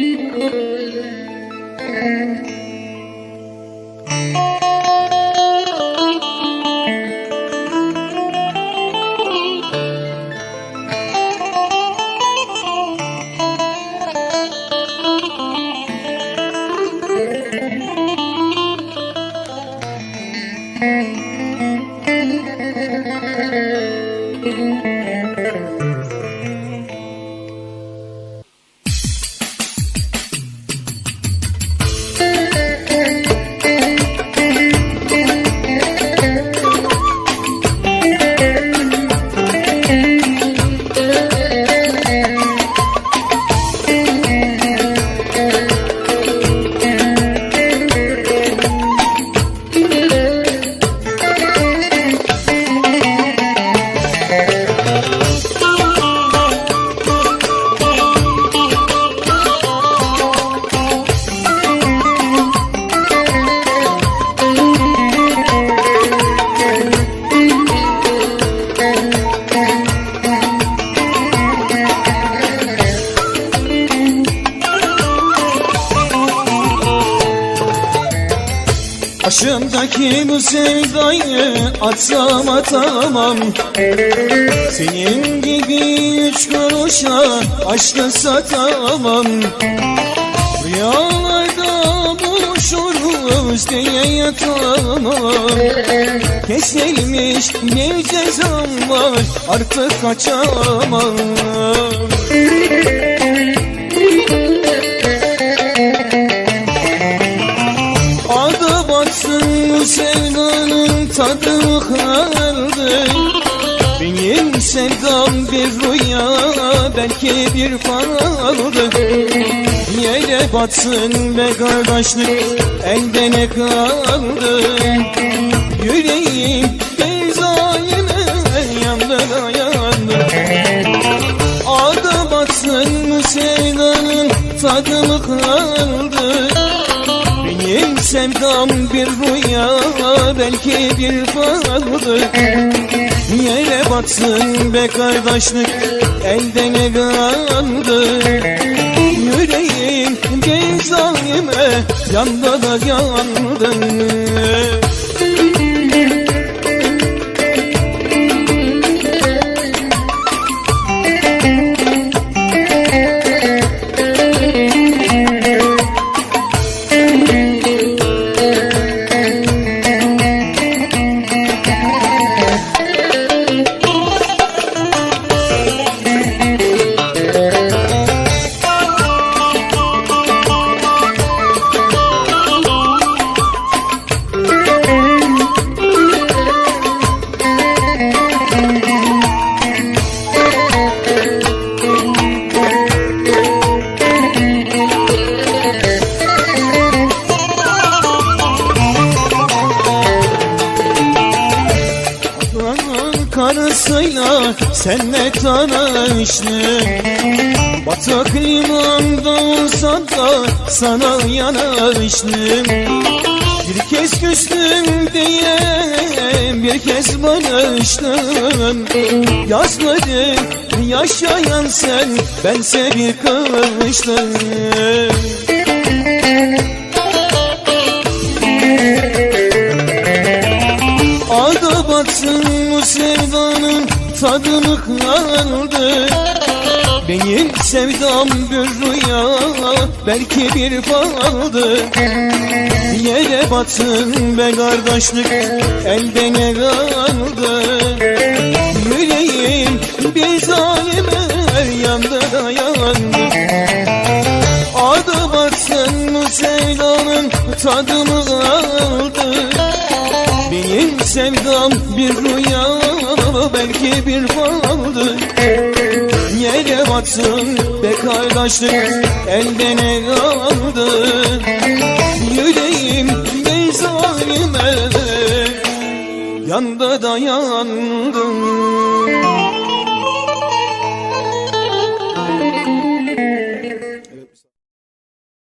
Thank you. Başımdaki bu sevdayı atsam atamam. Senin gibi üç kuruşa aşkı satamam. Rüyalarda buluşuruz diye yatamam Kesilmiş bir cezam var artık kaçamam Benim sevdam bir rüya belki bir faldı Yere batsın be kardeşlik elde ne kaldı Yüreğim bir zalime yandı yandı Adı batsın bu sevdanın tadı mı kaldı benim sevdam bir rüya belki bir faldı Batsın be kardeşlik elde ne kaldı? Yüreğim zalime yandı da yandı karısıyla senle tanıştım Batak limanda olsa da sana yanaştım Bir kez küstüm diye bir kez barıştım. Yazmadım yaşayan sen bense bir kıştım sevdanın tadı mı kaldı Benim sevdam bir rüya belki bir faldı Yere batsın be kardeşlik elde ne kaldı? Yüreğim bir zalime yandı da yandı Adı batsın bu sevdanın tadı mı kaldı benim sevdam bir rüya belki bir faldı Yere batsın be kardeşlik elde ne kaldı Yüreğim bir zalime yandı da yandı